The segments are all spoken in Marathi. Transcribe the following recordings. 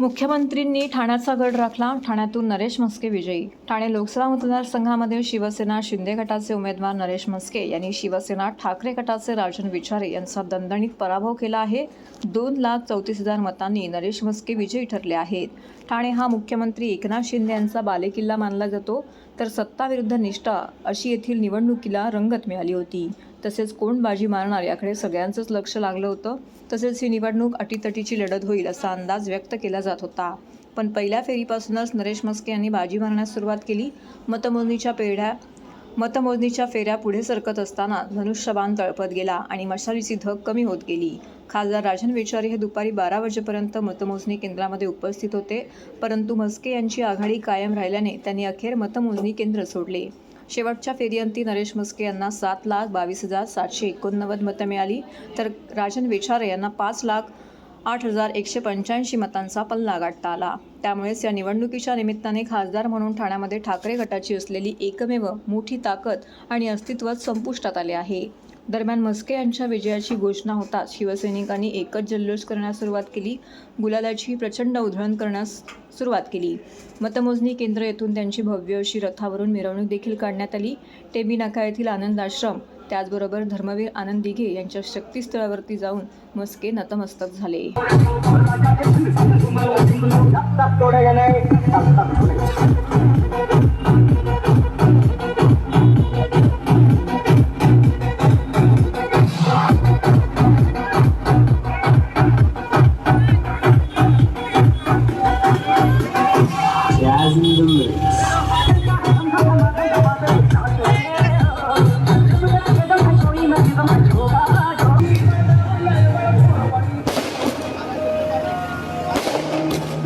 मुख्यमंत्रींनी ठाण्याचा गड राखला. ठाण्यातून नरेश म्हस्के विजयी. ठाणे लोकसभा मतदारसंघामध्ये शिवसेना शिंदे गटाचे उमेदवार नरेश म्हस्के यांनी शिवसेना ठाकरे गटाचे राजन विचारे यांचा दणदणीत पराभव केला आहे. दोन लाख चौतीस हजार मतांनी नरेश म्हस्के विजयी ठरले आहेत. ठाणे हा मुख्यमंत्री एकनाथ शिंदे यांचा बालेकिल्ला मानला जातो. तर सत्ताविरुद्ध निष्ठा अशी येथील निवडणुकीला रंगत मिळाली होती. तसेच कोण बाजी मारणार याकडे सगळ्यांचंच लक्ष लागलं होतं. तसेच ही निवडणूक अटीतटीची लढत होईल असा अंदाज व्यक्त केला जात होता. पण पहिल्या फेरीपासूनच नरेश मस्के यांनी बाजी मारण्यास सुरुवात केली. मतमोजणीच्या पेढ्या मतमोजणीच्या फेऱ्या पुढे सरकत असताना धनुष्यबाण तळपत गेला आणि मशालीची धग कमी होत गेली. खासदार राजन वेचारी हे दुपारी बारा वाजेपर्यंत मतमोजणी केंद्रामध्ये उपस्थित होते. परंतु म्हस्के यांची आघाडी कायम राहिल्याने त्यांनी अखेर मतमोजणी केंद्र सोडले. शेवटच्या फेरीअंती नरेश म्हस्के यांना सात लाख बावीस हजार सातशे एकोणनव्वद मतं मिळाली. तर राजन विचारे यांना पाच लाख आठ हजार एकशे पंच्याऐंशी मतांचा पल्ला गाठता आला. त्यामुळेच या निवडणुकीच्या निमित्ताने खासदार म्हणून ठाण्यामध्ये ठाकरे गटाची असलेली एकमेव मोठी ताकद आणि अस्तित्वात संपुष्टात आले आहे. दरम्यान मस्के यांच्या विजयाची घोषणा होताच शिवसैनिकांनी एकच जल्लोष करण्यास सुरुवात केली. गुलालाची प्रचंड उधळण करण्यास सुरुवात केली. मतमोजणी केंद्र येथून त्यांची भव्य अशी रथावरून मिरवणूक देखील काढण्यात आली. टेबी नाका येथील आनंद आश्रम त्याचबरोबर धर्मवीर आनंद दिघे यांच्या शक्तीस्थळावरती जाऊन मस्के नतमस्तक झाले.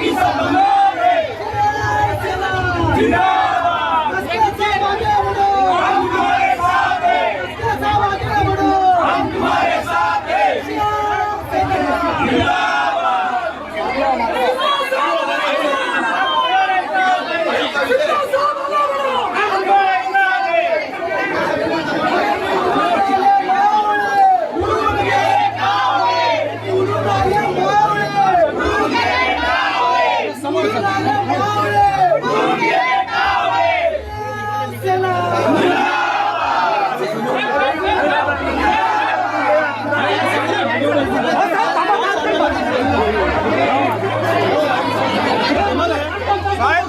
Bisa. साहेब